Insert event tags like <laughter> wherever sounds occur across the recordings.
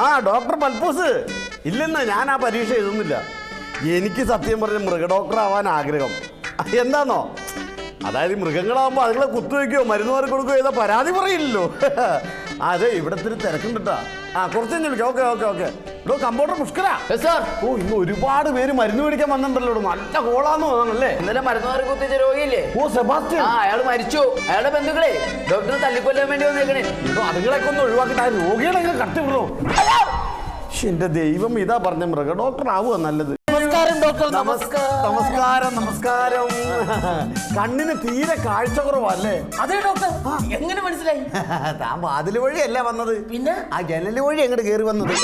ആ ഡോക്ടർ പൽപ്പൂസ് ഇല്ലെന്ന് ഞാൻ ആ പരീക്ഷ എഴുതുന്നില്ല. എനിക്ക് സത്യം പറഞ്ഞ മൃഗ ഡോക്ടർ ആവാൻ ആഗ്രഹം. എന്താണോ അതായത് മൃഗങ്ങളാവുമ്പോൾ അതുങ്ങളെ കുത്തുവയ്ക്കുകയോ മരുന്ന് മാറി കൊടുക്കുകയോ ചെയ്താൽ പരാതി പറയില്ലല്ലോ. <laughs> അതെ ഇവിടെ തിരി തിരക്കുണ്ടിട്ടാ ആ കുറച്ച് വിളിക്കാം. Okay okay okay. ഇടോ കമ്പൗണ്ടർ പുഷ്കര. സാർ ഓ ഇന്ന് ഒരുപാട് പേര് മരുന്ന് മേടിക്കാൻ വന്നിട്ടുണ്ടല്ലോ. നല്ല കോളാന്ന് തോന്നണല്ലേ? ഇന്നലെ മരുന്നുകാർ കുത്തിച്ച രോഗിയില്ലേ? ഓ സെബാസ്റ്റ്യൻ. ആ അയാൾ മരിച്ചു. അയാളുടെ ബന്ധുക്കളെ ഡോക്ടറെ തല്ലിക്കൊല്ലാൻ വേണ്ടി വന്നേക്കണേ. ഇപ്പൊ അതുങ്ങളൊക്കെ ഒന്ന് ഒഴിവാക്കിട്ട് ആ രോഗികളെ കട്ടി വിടുന്നു എന്റെ ദൈവം ഇതാ പറഞ്ഞ മൃഗ ഡോക്ടർ ആവുക നല്ലത്. നമസ്കാരം ഡോക്ടർ. നമസ്കാരം. നമസ്കാരം കണ്ണിന് തീരെ കാഴ്ച കുറവല്ലേ അതെ ഡോക്ടർ. എങ്ങനെ മനസ്സിലായി? താൻ വാതിൽ വഴിയല്ല വന്നത്? പിന്നെ? ആ ജനൽ വഴി എങ്ങോട്ട് കയറി വന്നത്.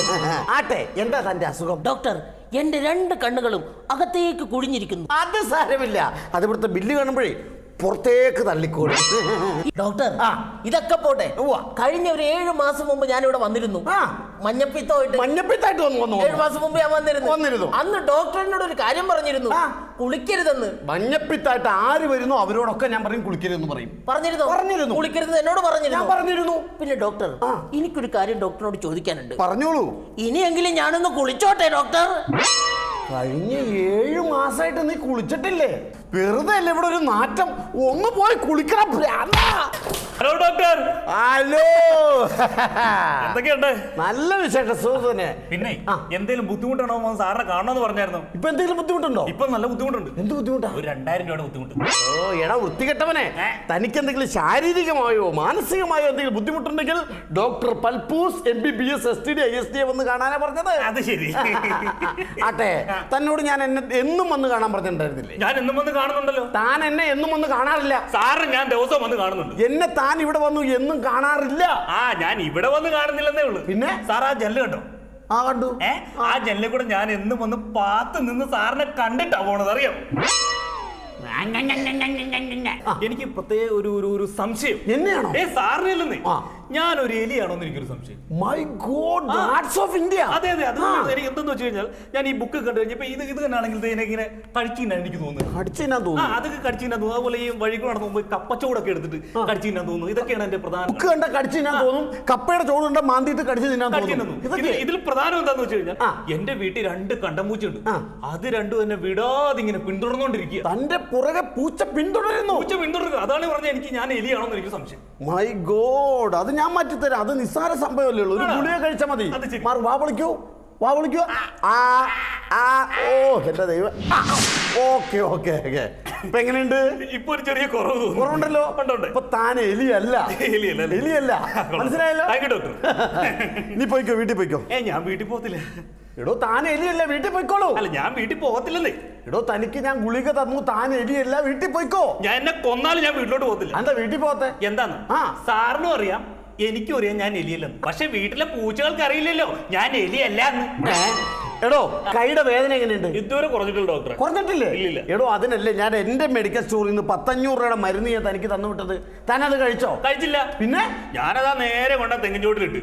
ആട്ടെ എന്താ തന്റെ അസുഖം? ഡോക്ടർ എന്റെ രണ്ട് കണ്ണുകളും അകത്തേക്ക് കുഴിഞ്ഞിരിക്കുന്നു. അത് സാരമില്ല. അത് ഇവിടുത്തെ ബില്ല് കാണുമ്പോഴേ പുറത്തേക്ക് തള്ളിക്കോളും ഡോക്ടർ ആ. ഇതൊക്കെ പോട്ടെ. ഉവ്വ. കഴിഞ്ഞ ഒരു ഏഴ് മാസം മുമ്പ് ഞാൻ ഇവിടെ വന്നിരുന്നു. ആ. മഞ്ഞപ്പിത്തമായിട്ട്. മഞ്ഞപ്പിത്തായിട്ട് വന്നു വന്നു ഏഴ് മാസം മുമ്പ് ഞാൻ വന്നിരുന്നു. വന്നിരുന്നു. അന്ന് ഡോക്ടറിനോട് ഒരു കാര്യം പറഞ്ഞിരുന്നു. ആ. കുളിക്കരുതെന്ന്. മഞ്ഞപ്പിത്തായിട്ട് ആര് വരുന്നോ അവരോടൊക്കെ ഞാൻ പറയും കുളിക്കരുതെന്ന് പറയും. പറഞ്ഞിരുന്നു? പറഞ്ഞിരുന്നു. കുളിക്കരുത് എന്നോട് ഞാൻ പറഞ്ഞിരുന്നു പറഞ്ഞിരുന്നു. പിന്നെ ഡോക്ടർ ആ. എനിക്കൊരു കാര്യം ഡോക്ടറിനോട് ചോദിക്കാനുണ്ട്. പറഞ്ഞോളൂ. ഇനിയെങ്കിലും ഞാനൊന്ന് കുളിച്ചോട്ടെ ഡോക്ടർ. കഴിഞ്ഞ ഏഴു മാസമായിട്ട് നീ കുളിച്ചിട്ടില്ലേ വെറുതെ അല്ലേ ഇവിടെ ഒരു നാറ്റം ഒന്ന് പോയി കുളിക്കണം. Hello doctor. ഹലോ. എന്തൊക്കെയുണ്ട്? നല്ല വിശേഷം സുഹൃത്തുനെ പിന്നെ എന്തെങ്കിലും ബുദ്ധിമുട്ടാണോ സാറിനെ കാണണമെന്ന് പറഞ്ഞായിരുന്നു. ഇപ്പൊ എന്തെങ്കിലും ബുദ്ധിമുട്ടുണ്ടോ? ഇപ്പൊ നല്ല ബുദ്ധിമുട്ടുണ്ട്. എന്ത് ബുദ്ധിമുട്ടാ? ഒരു രണ്ടായിരം രൂപയുടെ ബുദ്ധിമുട്ട്. ഓ എടാ വൃത്തികെട്ടവനെ? തനിക്ക് എന്തെങ്കിലും ശാരീരികമായോ മാനസികമായോ എന്തെങ്കിലും ബുദ്ധിമുട്ടുണ്ടെങ്കിൽ doctor Palpoos M B B S S T D I S D വന്ന് കാണാനാ പറഞ്ഞത്. അത് ശരി. <laughs> ആട്ടെ തന്നോട് ഞാൻ എന്നെ എന്നും വന്ന് കാണാൻ പറഞ്ഞിട്ടുണ്ടായിരുന്നില്ലേ? ഞാൻ എന്നും വന്ന് കാണുന്നുണ്ടല്ലോ. താൻ എന്നെ എന്നും വന്ന് കാണാറില്ല. സാറ് ഞാൻ ദിവസം വന്ന് കാണുന്നുണ്ട്. എന്നെ താൻ ഇവിടെ വന്നു എന്നും കാണാറില്ല. ആ ഞാൻ ഇവിടെ വന്ന് കാണുന്നില്ലെന്നേ ഉള്ളൂ. പിന്നെ? സാർ ആ ജെല്ല് കണ്ടോ? ആ കണ്ടു. ഏ ആ. ജനലിൽ കൂടെ ഞാൻ എന്നും വന്ന് പാത്ത് നിന്ന് സാറിനെ കണ്ടിട്ടാ പോണത് അറിയാം? എനിക്ക് പ്രത്യേക ഒരു ഒരു സംശയം. എന്നെയാണോ? ഏ സാറിനില്ലെന്നേ. ഞാൻ ഒരു എലിയാണോ എലിയാണോന്ന് എനിക്കൊരു സംശയം. My god arts of India അതെ അതെ അത് എനിക്ക് എന്തെന്ന് വെച്ച് കഴിഞ്ഞാൽ ഞാൻ ഈ ബുക്ക് കണ്ടു കഴിഞ്ഞപ്പോ ഇത് ഇത് തന്നെയാണെങ്കിൽ ഇതിനെ ഇങ്ങനെ കഴിച്ചിന്നാണ് എനിക്ക് തോന്നുന്നത്. അടിച്ചാ ആ തോന്നുന്നു അതൊക്കെ കടിച്ചിന്നാ തോന്നുന്നു അതുപോലെ ഈ വഴി കൂടെ നടന്നു പോകുമ്പോൾ കപ്പച്ചോടൊക്കെ എടുത്തിട്ട് കടിച്ചിന്നാ തോന്നുന്നു ഇതൊക്കെയാണ് എന്റെ പ്രധാന ബുക്ക് കണ്ട കടിച്ചിന്നാ തോന്നും. കപ്പയുടെ ചോട് കണ്ട മാന്തിയിട്ട് കടിച്ചു തിന്നാൻ തോന്നുന്നു തോന്നും. ഇതൊക്കെ. ഇതിൽ പ്രധാനം എന്താന്ന് വെച്ച് കഴിഞ്ഞാൽ എന്റെ വീട്ടിൽ രണ്ട് കണ്ടമ്പൂച്ചുണ്ട് ആ. അത് രണ്ടും എന്നെ വിടാതെ ഇങ്ങനെ പിന്തുടർന്നുകൊണ്ടിരിക്കുക തന്റെ പുറകെ പൂച്ച പിന്തുടരുന്നു. പൂച്ച പിന്തുടരുക. അതാണ് പറഞ്ഞ എനിക്ക് ഞാൻ എലിയാണോന്ന് എനിക്ക് സംശയം. മൈ ഗോഡ് അത് ഞാൻ മാറ്റി മാറ്റിത്തരാം. അത് നിസ്സാര സംഭവമല്ലേ ഉള്ളൂ. ഒരു? ഗുളിക കഴിച്ചാൽ മതി. മാറും വാ വിളിക്കൂ. വാ വിളിക്കൂ. ആ. ആ ഓ എന്റെ ദൈവം. Okay okay okay. ഇപ്പൊ എങ്ങനെയുണ്ട്? ഇപ്പൊ ഒരു ചെറിയ കുറവ് കുറവുണ്ടല്ലോ. ഇപ്പൊ താൻ എലിയല്ല. എലിയല്ല, മനസ്സിലായല്ലോ? ഡോക്ടർ നീ പോയിക്കോ വീട്ടിൽ പോയിക്കോ? ഏ ഞാൻ വീട്ടിൽ പോകത്തില്ല. എടോ താൻ എലിയല്ല? വീട്ടിൽ പോയിക്കോളൂ. അല്ല ഞാൻ വീട്ടിൽ പോകത്തില്ലെന്നേ. എടോ തനിക്ക് ഞാൻ ഗുളിക തന്നു താൻ എലിയല്ല വീട്ടിൽ പോയിക്കോ. ഞാൻ എന്നെ കൊന്നാലും ഞാൻ വീട്ടിലോട്ട് പോകത്തില്ല. എന്താ വീട്ടിൽ പോകത്തെ? എന്താന്ന്? ആ. സാറിനും അറിയാം. എനിക്കും അറിയാം ഞാൻ എലിയല്ലെന്ന്. പക്ഷെ വീട്ടിലെ പൂച്ചകൾക്ക് അറിയില്ലല്ലോ ഞാൻ എലിയല്ല എന്ന് എടോ കൈയുടെ വേദന എങ്ങനെയുണ്ട്? ഇതുവരെ കുറഞ്ഞിട്ടില്ല ഡോക്ടർ കുറഞ്ഞിട്ടില്ലേ? ഇല്ലില്ല. എടോ അതിനല്ലേ ഞാൻ എന്റെ മെഡിക്കൽ സ്റ്റോറിൽ നിന്ന് പത്തഞ്ഞൂറ് രൂപയുടെ മരുന്ന് ഞാൻ തനിക്ക് തന്നു വിട്ടത് താൻ അത് കഴിച്ചോ? കഴിച്ചില്ല. പിന്നെ? ഞാനതാ നേരെ കൊണ്ട തെങ്ങിൻ ചോട്ടിലിട്ട്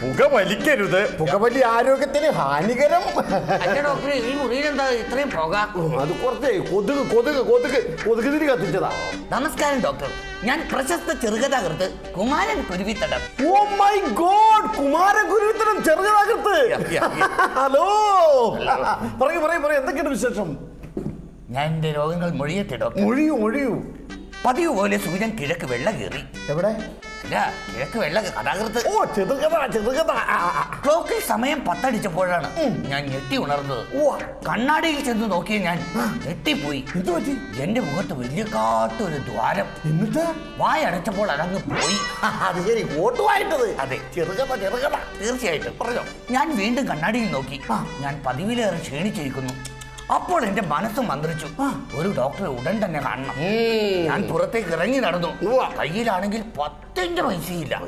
പുക വലിക്കരുത് പുകവലി ആരോഗ്യത്തിന് ഹാനികരം. അല്ല ഡോക്ടർ ഈ മുറിയിൽ എന്താ ഇത്രയും പുക? അത് കുറച്ച് കൊതുക് കൊതുക് കൊതുക് കൊതുക് തിരി കത്തിച്ചതാ. നമസ്കാരം ഡോക്ടർ. ഞാൻ പ്രശസ്ത ചെറുകഥാകൃത്ത് Kumaran Kuruvithadam. Oh my god Kumaran Kuruvithadam ചെറുകഥാകൃത്ത്. ഹലോ പറയൂ പറയൂ പറയൂ എന്തൊക്കെയാണ് വിശേഷം? ഞാൻ എന്റെ രോഗങ്ങൾ മൊഴിയത്തെ ഡോക്ടർ മൊഴിയൂ മൊഴിയൂ. പതിവ് പോലെ സൂര്യൻ കിഴക്ക് വെള്ള കയറി. എവിടെ? അല്ല കിഴക്ക് വെള്ള കഥാകൃത്ത് ഓ ചെറുകഥ. ക്ലോക്കിൽ സമയം പത്തടിച്ചപ്പോഴാണ് ഞാൻ ഞെട്ടി ഉണർന്നത്. ഓ കണ്ണാടിയിൽ ചെന്ന് നോക്കിയ ഞാൻ ഞെട്ടിപ്പോയി. എന്റെ മുഖത്ത് വലിയ കാട്ടൊരു ദ്വാരം. എന്നിട്ട്? വായ അടച്ചപ്പോൾ അതങ്ങ് പോയി. അത് ശരി ഓട്ടുമായിട്ടത്. അതെ. ചെറുകഥ ചെറുകഥ. തീർച്ചയായിട്ടും. പറഞ്ഞോ. ഞാൻ വീണ്ടും കണ്ണാടിയിൽ നോക്കി. ഞാൻ പതിവിലേറെ ക്ഷീണിച്ചിരിക്കുന്നു. അപ്പോൾ എന്റെ മനസ്സ് മന്ത്രിച്ചു. ഒരു ഡോക്ടറെ ഉടൻ തന്നെ കാണണം. ഞാൻ പുറത്തേക്ക് ഇറങ്ങി നടന്നു. കയ്യിലാണെങ്കിൽ പത്തിന്റെ പൈസയില്ല.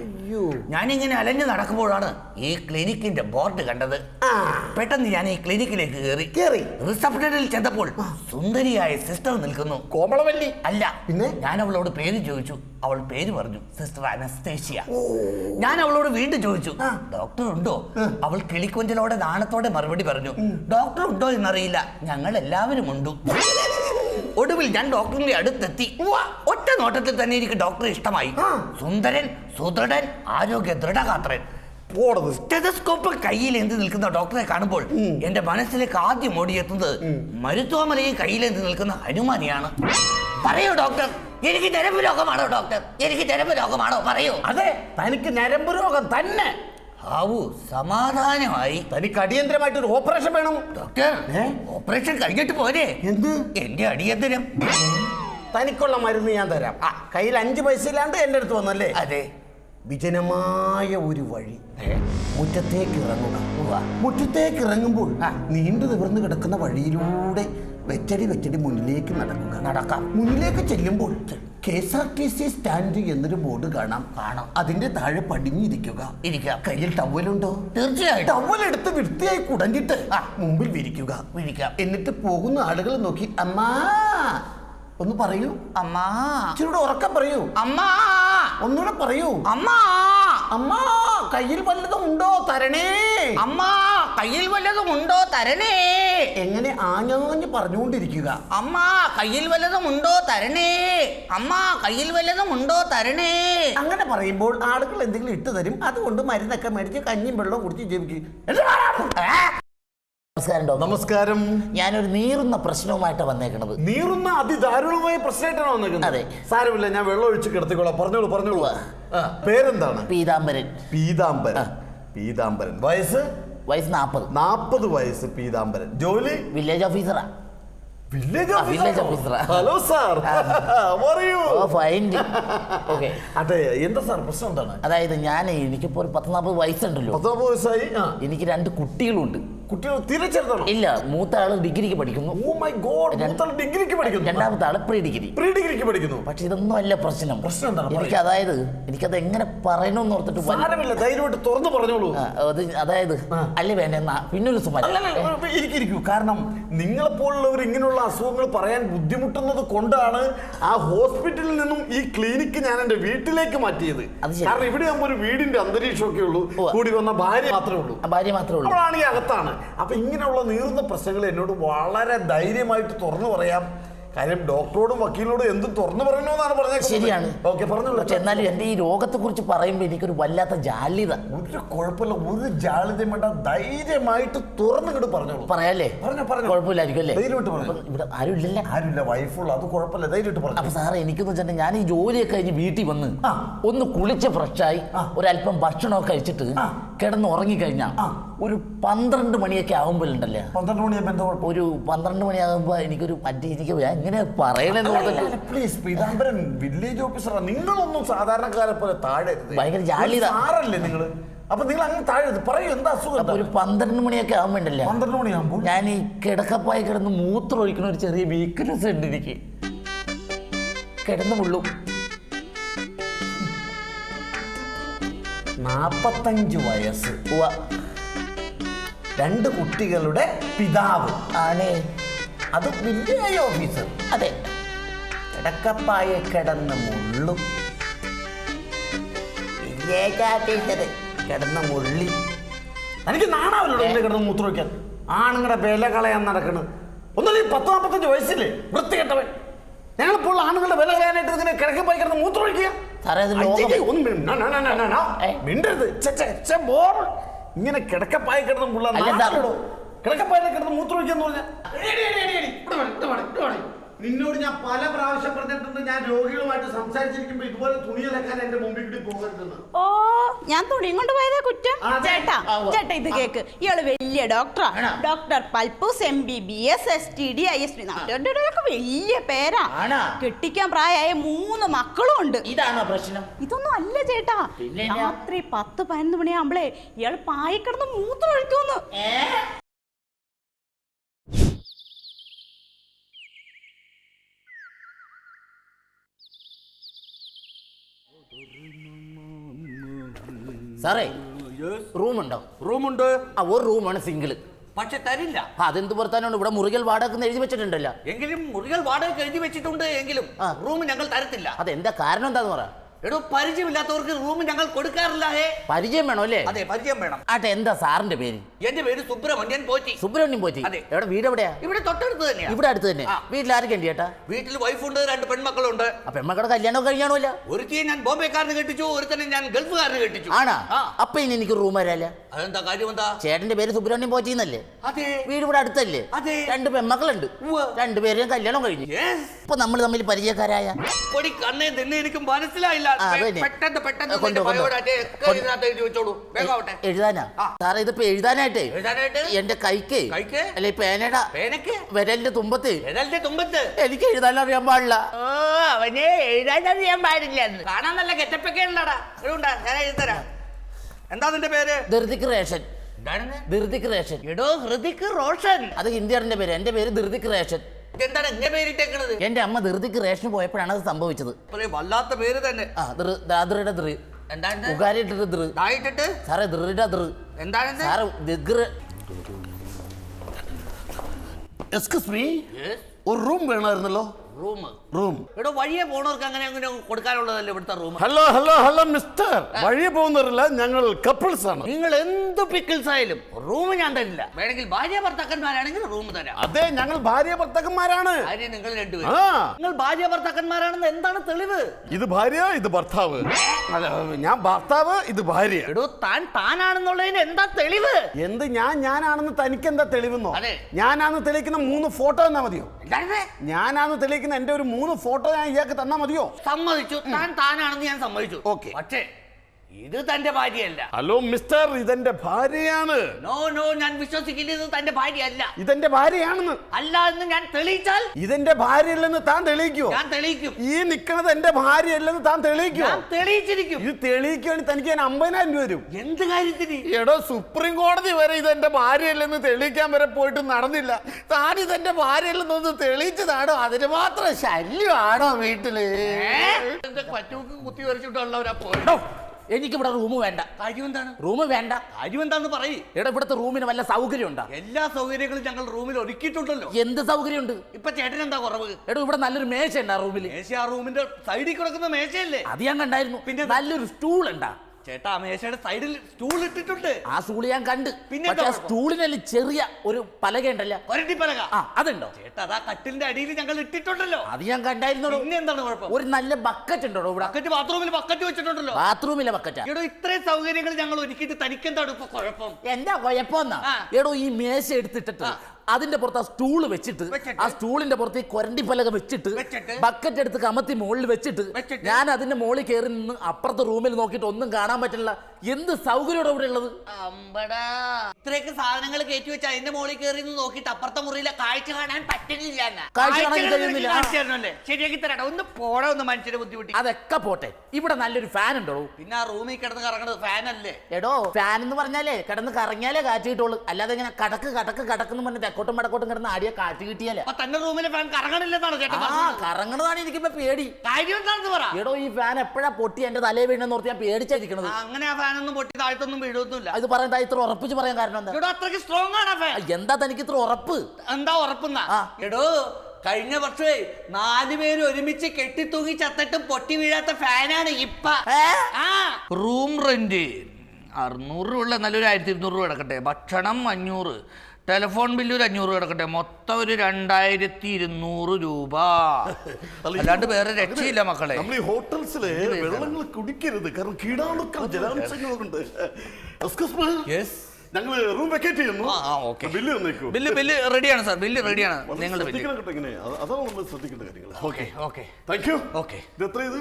ഞാനിങ്ങനെ അലഞ്ഞു നടക്കുമ്പോഴാണ് ഈ ക്ലിനിക്കിന്റെ ബോർഡ് കണ്ടത്. പെട്ടെന്ന് ഞാൻ ഈ ക്ലിനിക്കിലേക്ക് കയറി കയറി റിസപ്ഷനിൽ ചെന്നപ്പോൾ സുന്ദരിയായ സിസ്റ്റർ നിൽക്കുന്നു. കോമളവല്ലി. അല്ല. പിന്നെ? ഞാൻ അവളോട് പേര് ചോദിച്ചു. അവൾ പേര് പറഞ്ഞു. Sister anaesthesia. ഞാൻ അവളോട് വീണ്ടും ചോദിച്ചു. ഡോക്ടർ ഉണ്ടോ? അവൾ കിളിക്കൊഞ്ചലോടെ നാണത്തോടെ മറുപടി പറഞ്ഞു. ഡോക്ടർ ഉണ്ടോ എന്നറിയില്ല. ഞങ്ങൾ എല്ലാവരും ഉണ്ട് ഒടുവിൽ ഞാൻ ഡോക്ടറിന്റെ അടുത്തെത്തി. ഒറ്റ നോട്ടത്തിൽ തന്നെ എനിക്ക് ഡോക്ടറെ ഇഷ്ടമായി. സുന്ദരൻ സുദൃഢൻ ആരോഗ്യ ദൃഢഗാത്രൻ. സ്റ്റെതസ്കോപ്പ് കയ്യിൽ എന്ത് നിൽക്കുന്ന ഡോക്ടറെ കാണുമ്പോൾ എന്റെ മനസ്സിലേക്ക് ആദ്യം ഓടിയെത്തുന്നത് മരുത്വമലയിൽ കയ്യിൽ എന്ത് നിൽക്കുന്ന ഹനുമാനെയാണ്. പറയൂ ഡോക്ടർ എനിക്ക് നരമ്പ് രോഗമാണോ ഡോക്ടർ? എനിക്ക് നരമ്പ് രോഗമാണോ? പറയൂ. അതെ തനിക്ക് നരമ്പ് രോഗം തന്നെ. ഹാവു സമാധാനമായി. തനിക്ക് അടിയന്തരമായിട്ട് ഒരു ഓപ്പറേഷൻ വേണം. ഡോക്ടർ ഓപ്പറേഷൻ കഴിഞ്ഞിട്ട് പോരെ. എന്ത്? എന്റെ അടിയന്തരം. തനിക്കുള്ള മരുന്ന് ഞാൻ തരാം. ആ കയ്യിൽ അഞ്ച് പൈസ ഇല്ലാണ്ട് എന്റെ അടുത്ത് വന്നല്ലേ? അതെ. വിജനമായ ഒരു വഴി. മുറ്റത്തേക്ക് ഇറങ്ങുക. മുറ്റത്തേക്ക് ഇറങ്ങുമ്പോൾ നീണ്ടു നിവർന്നു കിടക്കുന്ന വഴിയിലൂടെ വെച്ചടി വെച്ചടി മുന്നിലേക്ക് നടക്കുക. നടക്കാം. മുന്നിലേക്ക് ചെല്ലുമ്പോൾ K S R T C stand എന്നൊരു ബോർഡ് കാണാം. കാണാം. അതിന്റെ താഴെ പടിഞ്ഞിരിക്കുക. ഇരിക്കുക. കയ്യിൽ ടവലുണ്ടോ? തീർച്ചയായിട്ടും ടവൽ എടുത്ത് വൃത്തിയായി കുടഞ്ഞിട്ട് ആ മുമ്പിൽ വിരിക്കുക. വിരിക്കുക. എന്നിട്ട് പോകുന്ന ആളുകൾ നോക്കി അമ്മാ! ഒന്ന് പറയൂ. അമ്മാ. ഇച്ചിരൂടെ ഉറക്കം പറയൂ. അമ്മാ. ഒന്നുകൂടെ പറയൂ. അമ്മാ. അമ്മാ കയ്യിൽ വല്ലതും ഉണ്ടോ? തരണേ. അമ്മ. കയ്യിൽ വല്ലതും ഉണ്ടോ തരണേ? എങ്ങനെ ആഞ്ഞാഞ്ഞ് പറഞ്ഞുകൊണ്ടിരിക്കുക? അമ്മ കയ്യിൽ വല്ലതും ഉണ്ടോ തരണേ? അമ്മ കയ്യിൽ വല്ലതും ഉണ്ടോ തരണേ? അങ്ങനെ പറയുമ്പോൾ ആളുകൾ എന്തെങ്കിലും ഇട്ട് തരും. അതുകൊണ്ട് മരുന്നൊക്കെ മേടിച്ച് കഞ്ഞിയും വെള്ളവും കുടിച്ച് ജീവിക്കും. നമസ്കാരം ഡോക്ടർ. നമസ്കാരം. ഞാനൊരു നീറുന്ന പ്രശ്നവുമായിട്ട് വന്നേക്കണത്. നീറുന്ന അതിദാരുണമായ പ്രശ്നമായിട്ടാണ് വന്നേക്കുന്നത്? അതെ. സാരമില്ല ഞാൻ വെള്ളം ഒഴിച്ച് കിടത്തിക്കോളാം. പറഞ്ഞോളൂ പറഞ്ഞോളൂ. പേരെന്താണ്? പീതാംബരൻ. പീതാംബരൻ. പീതാംബരൻ. വയസ്സ്? വയസ്സ് നാൽപ്പത് നാൽപ്പത് വയസ്സ് പീതാംബരൻ. ജോലി? വില്ലേജ് ഓഫീസറാ വില്ലേജ്. ഹലോ സാർ പറയൂ ഓ ഫൈൻ ഓക്കെ <laughs> അതെ എന്താ സാർ പ്രശ്നം എന്താണ്? അതായത് ഞാൻ എനിക്കിപ്പോ ഒരു പത്ത് നാൽപ്പത് വയസ്സുണ്ടല്ലോ. പത്തൊമ്പത് വയസ്സായി? എനിക്ക് രണ്ട് കുട്ടികളുണ്ട്. കുട്ടികൾ തിരിച്ചെടുത്തണം ഇല്ല മൂത്ത ആൾ ഡിഗ്രിക്ക് പഠിക്കുന്നു. ഓ മൈ ഗോഡ് മൂത്താൾ ഡിഗ്രിക്ക് പഠിക്കുന്നു. രണ്ടാമത്തെ ആൾ പ്രീ ഡിഗ്രി. പ്രീ ഡിഗ്രിക്ക് പഠിക്കുന്നു. പക്ഷെ ഇതൊന്നും അല്ല പ്രശ്നം. പ്രശ്നം എന്താണ്? എനിക്ക് അതായത് എനിക്കത് എങ്ങനെ പറയണമെന്ന് ഓർത്തിട്ട് സാരമില്ല ധൈര്യമായിട്ട് തുറന്നു പറഞ്ഞോളൂ. അത് അതായത് അല്ല വേണ്ട എന്നാ പിന്നൊരു ഇരിക്കൂ കാരണം നിങ്ങളെപ്പോലുള്ളവർ ഇങ്ങനെയുള്ള അസുഖങ്ങൾ പറയാൻ ബുദ്ധിമുട്ടുന്നത് കൊണ്ടാണ് ആ ഹോസ്പിറ്റലിൽ നിന്നും ഈ ക്ലിനിക്ക് ഞാൻ എന്റെ വീട്ടിലേക്ക് മാറ്റിയത്. കാരണം ഇവിടെ ആകുമ്പോൾ ഒരു വീടിന്റെ അന്തരീക്ഷമൊക്കെ ഉള്ളൂ. കൂടി വന്ന ഭാര്യ മാത്രമേ ഉള്ളൂ. ഭാര്യ മാത്രമേ ഉള്ളൂ. അവളാണ് ഈ അകത്താണ്. അപ്പൊ ഇങ്ങനെയുള്ള നീറുന്ന പ്രശ്നങ്ങൾ എന്നോട് വളരെ ധൈര്യമായിട്ട് തുറന്നു പറയാം. കാര്യം ഡോക്ടറോടും വക്കീലിനോടും എന്തും തുറന്നു പറയണമെന്നാണ് പറഞ്ഞത് ശരിയാണ്. ഓക്കെ പറഞ്ഞു പക്ഷെ എന്നാലും എന്റെ ഈ രോഗത്തെ കുറിച്ച് പറയുമ്പോൾ എനിക്കൊരു വല്ലാത്ത ജാലിത ഒരു കുഴപ്പമില്ല. ഒരു ജാളിതയും വേണ്ട. ധൈര്യമായിട്ട് തുറന്നു കിട്ട് പറഞ്ഞോളൂ. പറയാല്ലേ? പറഞ്ഞു പറഞ്ഞു. കുഴപ്പമില്ലായിരിക്കും അല്ലേ? ധൈര്യമായിട്ട് പറഞ്ഞോ. ഇവിടെ ആരും ഇല്ലല്ലേ ആരുമില്ല. വൈഫുള്ള. അത് കുഴപ്പമില്ല. ധൈര്യമായിട്ട് പറഞ്ഞു. അപ്പൊ സാറേ എനിക്കെന്ന് വെച്ചിട്ടുണ്ടെങ്കിൽ ഞാൻ ഈ ജോലിയൊക്കെ കഴിഞ്ഞ് വീട്ടിൽ വന്ന് ഒന്ന് കുളിച്ച് ഫ്രഷായി. ഒരല്പം ഭക്ഷണമൊക്കെ കഴിച്ചിട്ട് കിടന്ന് ഉറങ്ങിക്കഴിഞ്ഞാൽ. ഒരു പന്ത്രണ്ട് മണിയൊക്കെ ആകുമ്പോഴുണ്ടല്ലേ പന്ത്രണ്ട് മണിയാകുമ്പോൾ ഒരു പന്ത്രണ്ട് മണിയാകുമ്പോ എനിക്കൊരു മറ്റേ എനിക്ക് എങ്ങനെ പറയണെന്ന് പ്ലീസ് പീതാംബരൻ വില്ലേജ് ഓഫീസറാണ് നിങ്ങളൊന്നും സാധാരണക്കാരെ പോലെ താഴെ ഭയങ്കര ജാള്യത. ആറല്ലേ നിങ്ങൾ അപ്പൊ നിങ്ങൾ അങ്ങനെ താഴെ പറയൂ എന്താ അസുഖം? ഒരു പന്ത്രണ്ട് മണിയൊക്കെ ആവുമ്പോണ്ടല്ലേ? പന്ത്രണ്ട് മണിയാകുമ്പോൾ ഞാൻ ഈ കിടക്കപ്പായി കിടന്ന് മൂത്രം ഒഴിക്കുന്ന ഒരു ചെറിയ വീക്ക്നെസ് ഉണ്ട് എനിക്ക്. കിടന്നു മുള്ളും. നാപ്പത്തഞ്ച് വയസ്സ്. രണ്ട് കുട്ടികളുടെ പിതാവ്. ആണേ. അത് വില്ലേജ് ഓഫീസർ അതെ. കിടക്കപ്പായ കിടന്ന് മുള്ളും. വില്ലേജ് ഓഫീസർ കിടന്ന മുള്ളി എനിക്ക് നാണാവല്ലോ കിടന്ന് വയ്ക്കാൻ ആണുങ്ങളുടെ വില കളയാൻ നടക്കണ്. ഒന്നല്ലേ പത്ത് നാൽപ്പത്തഞ്ച് വയസ്സില്ലേ വൃത്തികെട്ടവൻ. ഞങ്ങളിപ്പോൾ ആണുങ്ങളുടെ വില കളയാനായിട്ട് ഇങ്ങനെ കിടക്കപ്പായി കിടന്ന് മൂത്രമൊഴിക്കുക വയ്ക്കുക അത് ലോകം- അയ്യയ്യ, ഒന്ന് മിണ്ട- ന- ന- ന- ന- ന- ന. ഏ? മിണ്ടരുത്. ഇങ്ങനെ കിടക്കപ്പായി കിടന്ന് മുള്ള കിടക്കപ്പായി കിടന്ന് മൂത്രമൊഴിക്കാന്ന് പറഞ്ഞാൽ നിന്നോട് ഞാൻ പല പ്രാവശ്യം പറഞ്ഞിട്ടുണ്ട് ഞാൻ രോഗികളുമായിട്ട് സംസാരിച്ചിരിക്കുമ്പോ ഇതുപോലെ തുണി അലക്കാൻ എന്റെ മുമ്പിൽ കൂടി പോകരുതെന്ന്. ഓ ഞാൻ തുണിയും കൊണ്ട് പോയതാ കുറ്റം? ചേട്ടാ ചേട്ടാ ഇത് കേക്ക്. ഇയാൾ വലിയ ഡോക്ടറാണ് doctor Palpoos M B B S S T D I S T. വലിയ പേരാ. ആണോ? കെട്ടിക്കാൻ പ്രായമായ മൂന്ന് മക്കളും ഉണ്ട്. ഇതാണോ പ്രശ്നം? ഇതൊന്നും അല്ല ചേട്ടാ? രാത്രി പത്ത് പതിനൊന്ന് മണിയാകുമ്പളേ ഇയാൾ മൂത്ര കിടന്ന് സാറേ റൂമുണ്ടോ? റൂമുണ്ട്. ആ ഒരു റൂമാണ് സിംഗിൾ പക്ഷെ തരില്ല. അതെന്ത് പുറത്താനാണ് ഇവിടെ മുറികൾ വാടക എഴുതി വെച്ചിട്ടുണ്ടല്ലോ. എങ്കിലും മുറികൾ വാടക എഴുതി വെച്ചിട്ടുണ്ട് എങ്കിലും റൂം ഞങ്ങൾ തരത്തില്ല. അതെന്താ കാരണം എന്താന്ന് പറ. എടോ പരിചയമില്ലാത്തവർക്ക് റൂം ഞങ്ങൾ കൊടുക്കാറില്ല ഹേ. പരിചയം വേണോ അല്ലേ? അതെ പരിചയം വേണം. ആട്ടെ എന്താ സാറിന്റെ പേര്? എന്റെ പേര് സുബ്രഹ്മണ്യൻ പോറ്റി. സുബ്രഹ്മണ്യൻ പോറ്റി. അതെ. എവിടെ വീട് എവിടെയാ? ഇവിടെ തൊട്ടടുത്ത് തന്നെയാ. ഇവിടെ അടുത്ത് തന്നെ. ആ. വീട്ടിൽ ആരൊക്കെ ഉണ്ട് ചേട്ടാ? വീട്ടിൽ വൈഫുണ്ട് രണ്ട് പെൺമക്കളുണ്ട്. അപ്പൊ എമ്മക്കടെ കല്യാണം അല്ല ഒരുത്തിയെ ഞാൻ ബോംബെക്കാരന് കെട്ടിച്ചു ഒരുത്തനെ ഞാൻ ഗൾഫുകാരന് കെട്ടിച്ചു. ആണാ? ആ. അപ്പൊ ഇനി എനിക്ക് റൂം വരാല്ല അതെന്താ കാര്യം എന്താ? ചേട്ടന്റെ പേര് സുബ്രഹ്മണ്യൻ പോറ്റി എന്നല്ലേ? അതെ. വീട് ഇവിടെ അടുത്തല്ലേ? അതെ. രണ്ട് പെൺമക്കളുണ്ട്. ഉവ്വ്. രണ്ടുപേരെയും കല്യാണം കഴിഞ്ഞു. ഇപ്പൊ നമ്മൾ തമ്മിൽ പരിചയക്കാരായ? പൊടി കണ്ണേ തന്നെ എനിക്ക് മനസ്സിലായില്ല. പെട്ടെന്ന് പെട്ടെന്ന് കൊണ്ടോ, നിന്റെ കൊണ്ടോ. ബയോഡാറ്റ ഒക്കെ കൊണ്ടോ. ഇതിനകത്ത് എഴുതി വെച്ചോളൂ. വേഗം ആവട്ടെ. എഴുതാനാ. സാറേ ഇതിപ്പോ എഴുതാനായിട്ടേ. എഴുതാനായിട്ട്? എന്റെ കൈക്ക്. കൈക്ക്? അല്ലെ പേനയുടെ പേനക്ക് വിരലിന്റെ തുമ്പത്ത്. വിരലിന്റെ തുമ്പത്ത്? എനിക്ക് എഴുതാൻ അറിയാൻ പാടില്ല. ഓ അവനെ എഴുതാൻ അറിയാൻ പാടില്ല. കാണാൻ നല്ല ഗെറ്റപ്പൊക്കെ ഉണ്ടാടാ ഞാൻ എഴുതരാ എന്താ നിന്റെ പേര്? ധൃതിക് റേഷൻ. ധൃതിക് റേഷൻ. എടോ ഹൃതിക് റോഷൻ. അത് ഹിന്ദിയാറിന്റെ പേര്. എന്റെ പേര് ധൃതിക് റേഷൻ. എന്താണ് എങ്ങനെ പേരിട്ടേക്കണത്? എന്റെ അമ്മ ധൃതിക്ക് റേഷൻ പോയപ്പോഴാണ് അത് സംഭവിച്ചത്. വല്ലാത്ത പേര് തന്നെ. ആ ദൃ ദാദ്രയുടെ ദൃ എന്താണ് ദൃ ആയിട്ടിട്ട് സാറേ ദൃഢ ദൃ എന്താണ് സാറ് ദിഗ്ര എക്സ്ക്യൂസ് മീ? ഒരു റൂം വേണമായിരുന്നല്ലോ. റൂം റൂം എടോ വഴിയെ പോണവർക്ക് അങ്ങനെ അങ്ങനെ കൊടുക്കാനുള്ളതല്ലേ ഇവിടുത്തെ room hello hello hello mister വഴി പോകുന്നവരല്ല ഞങ്ങൾ കപ്പിൾസ് ആണ്. നിങ്ങൾ എന്ത് പിക്കിൾസ് ആയാലും റൂം ഞാൻ തരില്ല. വേണമെങ്കിൽ ഭാര്യ ഭർത്താക്കന്മാരാണെങ്കിൽ റൂം തരാം. അതെ ഞങ്ങൾ ഭാര്യ ഭർത്താക്കന്മാരാണ്. ഭാര്യ നിങ്ങൾ ആ. രണ്ടുപേരും നിങ്ങൾ ഭാര്യ ഭർത്താക്കന്മാരാണെന്ന് എന്താണ് തെളിവ്? ഇത് ഭാര്യ ഇത് ഭർത്താവ്. അല്ല ഞാൻ ഭർത്താവ് ഇത് ഭാര്യ. എടോ താൻ താനാണെന്നുള്ളതിന് എന്താ തെളിവ്? എന്ത് ഞാൻ ഞാനാണെന്ന് തനിക്ക് എന്താ തെളിവെന്നോ? അതെ. ഞാനാണെന്ന് തെളിയിക്കുന്ന മൂന്ന് ഫോട്ടോ എന്നാ മതിയോ? എന്താണ് ഞാനാന്ന് തെളിയിക്കുന്ന എന്റെ ഒരു മൂന്ന് ഫോട്ടോ ഞാൻ ഇയാൾക്ക് തന്നാ മതിയോ? സമ്മതിച്ചു. താൻ താനാണെന്ന് ഞാൻ സമ്മതിച്ചു. ഓക്കേ. പക്ഷേ ഇത് തന്റെ ഭാര്യയല്ല. ഹലോ മിസ്റ്റർ ഇതെന്റെ ഭാര്യയാണ്. നോ നോ ഞാൻ വിശ്വസിക്കില്ല ഇത് തന്റെ ഭാര്യയല്ല. ഇതെന്റെ ഭാര്യയാണെന്ന്. അല്ല എന്ന് ഞാൻ തെളിയിച്ചാൽ ഇതെന്റെ ഭാര്യയല്ലെന്ന് താൻ തെളിയിക്കോ ഞാൻ തെളിയിക്കും. ഈ നിക്കണത് എന്റെ ഭാര്യയല്ലെന്ന് താൻ തെളിയിക്കോ ഞാൻ തെളിയിച്ചിരിക്കും. ഇത് തെളിയിക്കുകയാണെങ്കിൽ തനിക്ക് ഞാൻ അമ്പതിനായിരം രൂപ വരും എന്ത് കാര്യത്തിന്? എടോ സുപ്രീം കോടതി വരെ ഇത് എന്റെ ഭാര്യയല്ലെന്ന് തെളിയിക്കാൻ വരെ പോയിട്ട് നടന്നില്ല. താൻ ഇതെന്റെ ഭാര്യയല്ലെന്നൊന്ന് തെളിയിച്ചതാണോ? അതിന് മാത്രം ശല്യമാണോ വീട്ടിൽ? പറ്റൂക്ക് കുത്തി വരച്ചിട്ടുള്ളവരാ പോയി എടോ, എനിക്കിവിടെ റൂം വേണ്ട. കാര്യം എന്താണ് റൂം വേണ്ട. കാര്യം എന്താണെന്ന് പറയ്. എടാ ഇവിടുത്തെ റൂമിന് വല്ല സൗകര്യം ഉണ്ടോ എല്ലാ സൗകര്യങ്ങളും ഞങ്ങൾ റൂമിൽ ഒരുക്കിയിട്ടുണ്ടല്ലോ. എന്ത് സൗകര്യമുണ്ട്? ഇപ്പൊ ചേട്ടൻ എന്താ കുറവ്? എടാ ഇവിടെ നല്ലൊരു മേശ ഉണ്ടാ റൂമിൽ മേശ ആ റൂമിന്റെ സൈഡിൽ കിടക്കുന്ന മേശയല്ലേ? അത് ഞാൻ കണ്ടായിരുന്നു. പിന്നെ നല്ലൊരു സ്റ്റൂൾ ഉണ്ടാ. ചേട്ടാ മേശയുടെ സൈഡിൽ സ്റ്റൂൾ ഇട്ടിട്ടുണ്ട്. ആ സ്റ്റൂൾ ഞാൻ കണ്ട്. പിന്നെ പക്ഷേ സ്റ്റൂളിനെല്ലാം ചെറിയ ഒരു പലക ഉണ്ടല്ല? പലക. ആ അതുണ്ടോ? ചേട്ടാ അതാ കട്ടിലിന്റെ അടിയിൽ ഞങ്ങൾ ഇട്ടിട്ടുണ്ടല്ലോ. അത് ഞാൻ കണ്ടായിരുന്നു പിന്നെ എന്താണ് കുഴപ്പം? ഒരു നല്ല ബക്കറ്റ് ഉണ്ടോ ഇവിടെ? ബക്കറ്റ് ബാത്റൂമിൽ ബക്കറ്റ് വെച്ചിട്ടുണ്ടല്ലോ. ബാത്റൂമിലെ ബക്കറ്റ് എടോ ഇത്രയും സൗകര്യങ്ങൾ ഞങ്ങൾ ഒരുക്കിയിട്ട് തനിക്ക് തനിക്കെന്താണ് ഇപ്പൊ കുഴപ്പം? എന്താ കുഴപ്പം എടോ ഈ മേശ എടുത്തിട്ടിട്ട് അതിന്റെ പുറത്ത് ആ സ്റ്റൂൾ വെച്ചിട്ട്. ആ സ്റ്റൂളിന്റെ പുറത്ത് ഈ കൊരണ്ടി പലക വെച്ചിട്ട്. ബക്കറ്റ് എടുത്ത് കമത്തി മുകളിൽ വെച്ചിട്ട്. ഞാൻ അതിന്റെ മുകളിൽ കയറി നിന്ന് അപ്പുറത്തെ റൂമിൽ നോക്കിയിട്ട് ഒന്നും കാണാൻ പറ്റില്ല. എന്ത് സൗകര്യമാണ് ഇവിടെ ഉള്ളത്? അമ്പടാ. ഇത്രയൊക്കെ സാധനങ്ങൾ കയറ്റി വെച്ച് അതിന്റെ മുകളിൽ കയറി നിന്ന് നോക്കിയിട്ട് അപ്പുറത്തെ മുറിയിലെ കാഴ്ച കാണാൻ പറ്റുന്നില്ല എന്നാ. കാഴ്ച കാണാൻ കഴിയുന്നില്ല. ശരിയാക്കി തരാ. ഒന്ന് പോടാ ഒന്ന് മനുഷ്യരെ ബുദ്ധിമുട്ടി. അതൊക്കെ പോട്ടെ. ഇവിടെ നല്ലൊരു ഫാൻ ഉണ്ടോ? പിന്നെ ആ റൂമിൽ കിടന്ന് കറങ്ങണത് ഫാനല്ലേ എടോ ഫാൻ എന്ന് പറഞ്ഞാലേ കിടന്ന് കറങ്ങിയാലേ കാറ്റ് കിട്ടുള്ളൂ. അല്ലാതെ ഇങ്ങനെ കടക്ക് കടക്ക് കടക്കെന്ന് പറഞ്ഞ് തെക്കോട്ടും വടക്കോട്ടും കിടന്ന് ആടിയ കാറ്റ് കിട്ടിയാലേ. അപ്പൊ തന്റെ റൂമിലെ ഫാൻ കറങ്ങണില്ലെന്നാണ് ചേട്ടൻ ആ പറഞ്ഞത്? കറങ്ങണതാണ് എനിക്കിപ്പോ പേടി. കാര്യം എന്താണെന്ന് പറ. എടോ ഈ ഫാൻ എപ്പോഴാ പൊട്ടി എന്റെ തലേ വീണെന്ന് ഓർത്ത് ഞാൻ പേടിച്ചായിരിക്കണത് ആ, അങ്ങനെ ആ ഫാൻ ഒന്നും പൊട്ടി താഴത്തൊന്നും വീഴൊന്നുമില്ല. ഇത് പറയാൻ ദാ ഇത്ര ഉറപ്പിച്ച് പറയാൻ കാരണം എന്താ? എടോ അത്രയ്ക്ക് സ്ട്രോങ് ആണ് ആ ഫാൻ ആ, എന്താ തനിക്ക് ഇത്ര ഉറപ്പ്? എന്താ ഉറപ്പുന്ന? ആ. എടോ കഴിഞ്ഞ വർഷമേ നാല് പേര് ഒരുമിച്ച് കെട്ടിത്തൂങ്ങി ചത്തിട്ടും പൊട്ടി വീഴാത്ത ഫാനാണ് ഇപ്പ. ഏ? ആ. റൂം റെന്റ് അറുന്നൂറ് രൂപ ഉള്ള നല്ലൊരു ആയിരത്തി ഇരുന്നൂറ് രൂപ കിടക്കട്ടെ ഭക്ഷണം അഞ്ഞൂറ്. ടെലിഫോൺ ബില്ല് ഒരു അഞ്ഞൂറ് കിടക്കട്ടെ. മൊത്തം ഒരു രണ്ടായിരത്തി ഇരുന്നൂറ് രൂപ <laughs> അല്ലാണ്ട് വേറെ രക്ഷയില്ല മക്കളെ. നമ്മൾ ഈ ഹോട്ടൽസിൽ വെള്ളങ്ങൾ കുടിക്കരുത്. കാരണം കീടാണുക്കൾ ജലാംശങ്ങളുണ്ട്. ഞങ്ങൾ റൂം വെക്കേറ്റ് ചെയ്യുന്നു. ബില്ല് തന്നേക്കൂ. ബില്ല് ബില്ല് റെഡിയാണ് സാർ. ബില്ല് റെഡിയാണ്. നിങ്ങൾ അതാണ് നമ്മൾ ശ്രദ്ധിക്കേണ്ട കാര്യങ്ങൾ. Okay okay. Thank you okay. ഇത് എത്ര ഇത്?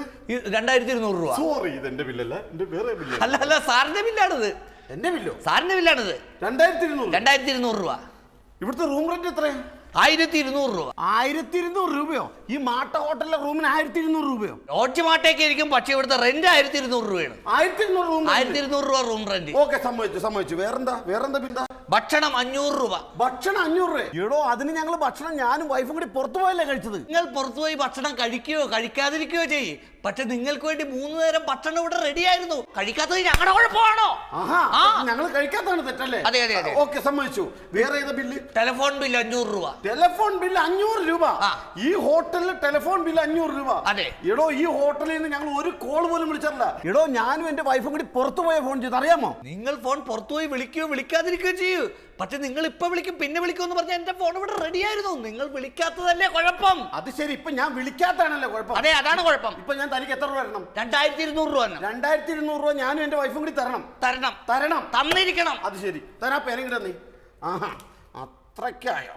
രണ്ടായിരത്തി ഇരുന്നൂറ് രൂപ. സോറി ഇത് എന്റെ ബില്ലല്ല. എന്റെ വേറെ ബില്ല്. അല്ല അല്ല സാറിന്റെ ബില്ലാണിത്. എന്റെ ബില്ലോ സാറിന്റെ ബില്ലാണിത്. രണ്ടായിരത്തി ഇരുന്നൂറ് രണ്ടായിരത്തി ഇരുന്നൂറ് രൂപ. ഇവിടുത്തെ റൂം റെന്റ് എത്രയാ? ആയിരത്തി ഇരുന്നൂറ് രൂപ. ആയിരത്തി ഇരുന്നൂറ് രൂപയോ? ഈ മാട്ട ഹോട്ടലിലെ റൂമിന് ആയിരത്തി ഇരുന്നൂറ് രൂപയോ? ലോഡ്ജ് മാട്ടേക്ക് ഇരിക്കും പക്ഷേ ഇവിടുത്തെ റെന്റ് ആയിരത്തി ഇരുന്നൂറ് രൂപയാണ്. ആയിരത്തി ഇരുന്നൂറ് റൂം ആയിരത്തി ഇരുന്നൂറ് രൂപ റൂം റെന്റ് ഓക്കെ സമ്മതിച്ചു സമ്മതിച്ചു. വേറെന്താ? വേറെന്താ പിന്നെ ഭക്ഷണം അഞ്ഞൂറ് രൂപ. ഭക്ഷണം അഞ്ഞൂറ് രൂപ എടോ അതിന് ഞങ്ങൾ ഭക്ഷണം ഞാനും വൈഫും കൂടി പുറത്തു പോയല്ലേ കഴിച്ചത്? നിങ്ങൾ പുറത്തുപോയി ഭക്ഷണം കഴിക്കുകയോ കഴിക്കാതിരിക്കുകയോ ചെയ്യും. പക്ഷെ നിങ്ങൾക്ക് വേണ്ടി മൂന്ന് നേരം ഭക്ഷണം ഇവിടെ റെഡി ആയിരുന്നു. കഴിക്കാത്തത് ഞങ്ങളുടെ കുഴപ്പമാണോ. ഞങ്ങൾ കഴിക്കാത്തതാണ് തെറ്റല്ലേ? അതെ, അതെ, അതെ. ഓക്കെ സമ്മതിച്ചു. വേറെ ഏത് ബില്ല്? ടെലിഫോൺ ബില്ല് അഞ്ഞൂറ് രൂപ. ടെലിഫോൺ ബില്ല് അഞ്ഞൂറ് രൂപ. ഈ ഹോട്ടലിൽ ടെലിഫോൺ ബില്ല് അഞ്ഞൂറ് രൂപ. അതെ. എടോ ഈ ഹോട്ടലിൽ നിന്ന് ഞങ്ങൾ ഒരു കോൾ പോലും വിളിച്ചിട്ടില്ല എടോ ഞാനും എന്റെ വൈഫും കൂടി പുറത്തു പോയ ഫോൺ ചെയ്ത് അറിയാമോ? നിങ്ങൾ ഫോൺ പുറത്തുപോയി വിളിക്കുകയോ വിളിക്കാതിരിക്കുകയോ ചെയ്യൂ. പക്ഷെ നിങ്ങൾ ഇപ്പൊ വിളിക്കും പിന്നെ വിളിക്കും എന്ന് പറഞ്ഞാൽ എന്റെ ഫോൺ ഇവിടെ റെഡി ആയിരുന്നു. നിങ്ങൾ വിളിക്കാത്തതല്ലേ കുഴപ്പം? അത് ശരി ഇപ്പൊ ഞാൻ വിളിക്കാത്തതാണല്ലോ കുഴപ്പം. അതെ അതാണ് കുഴപ്പം. ഇപ്പൊ ഞാൻ തനിക്ക് എത്ര രൂപ തരണം? രണ്ടായിരത്തി ഇരുന്നൂറ് രൂപ തന്നെ രണ്ടായിരത്തി ഇരുന്നൂറ് രൂപ ഞാനും എന്റെ വൈഫും കൂടി തരണം. തരണം. തരണം. തന്നിരിക്കണം. അത് ശരി. തരാ പേരെങ്കിലും നീ ആഹാ അത്രയ്ക്കായോ?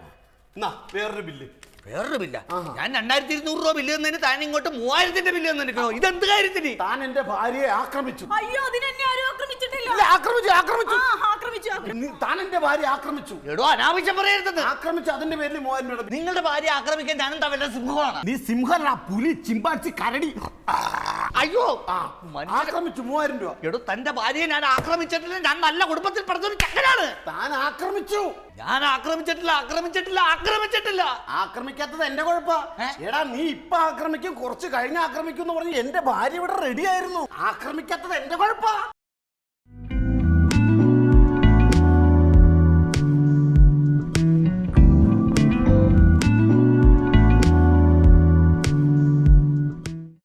എന്നാ വേറൊരു ബില്ല് വേറൊരു ബില്ല. ഞാൻ രണ്ടായിരത്തി ഇരുന്നൂറ് രൂപ ബില്ല് തന്നതിന് താൻ ഇങ്ങോട്ട് മൂവായിരത്തിന്റെ ബില്ല് തന്നിരിക്കണോ ഇതെന്ത് കാര്യത്തിന്? താൻ എന്റെ ഭാര്യയെ ആക്രമിച്ചു. അയ്യോ അതിനെന്നെ ആരും ആക്രമിച്ചിട്ടില്ല. ഇല്ല, ആക്രമിച്ചു ആക്രമിച്ചു. ആ, ആക്രമിച്ചു ആക്രമിച്ചു. നീ- താൻ എന്റെ ഭാര്യ ആക്രമിച്ചു. എടോ അനാവശ്യം പറയരുത്. ആക്രമിച്ചു അതിന്റെ പേരിൽ മൂവായിരം രൂപ. നിങ്ങളുടെ ഭാര്യ ആക്രമിക്കാൻ ഞാനും തവരുടെ സിംഹമാണ്? നീ സിംഹനാ പുലി ചിമ്പാച്ചി കരടി. ആ, അയ്യോ ആ, ആക്രമിച്ചു മൂവായിരം രൂപ. എടോ തന്റെ ഭാര്യയെ ഞാൻ ആക്രമിച്ചിട്ടില്ല ഞാൻ നല്ല കുടുംബത്തിൽ പറഞ്ഞൊരു ചക്കനാണ്. താൻ ആക്രമിച്ചു. ഞാൻ ആക്രമിച്ചിട്ടില്ല ആക്രമിച്ചിട്ടില്ല ആക്രമിച്ചിട്ടില്ല. ആക്രമിക്കാത്തത് എന്റെ കുഴപ്പ. ഏ? എടാ നീ ഇപ്പൊ ആക്രമിക്കും കുറച്ച് കഴിഞ്ഞ് ആക്രമിക്കും എന്ന് പറഞ്ഞ് എന്റെ ഭാര്യ ഇവിടെ റെഡി ആയിരുന്നു. ആക്രമിക്കാത്തത് എന്റെ കുഴപ്പ.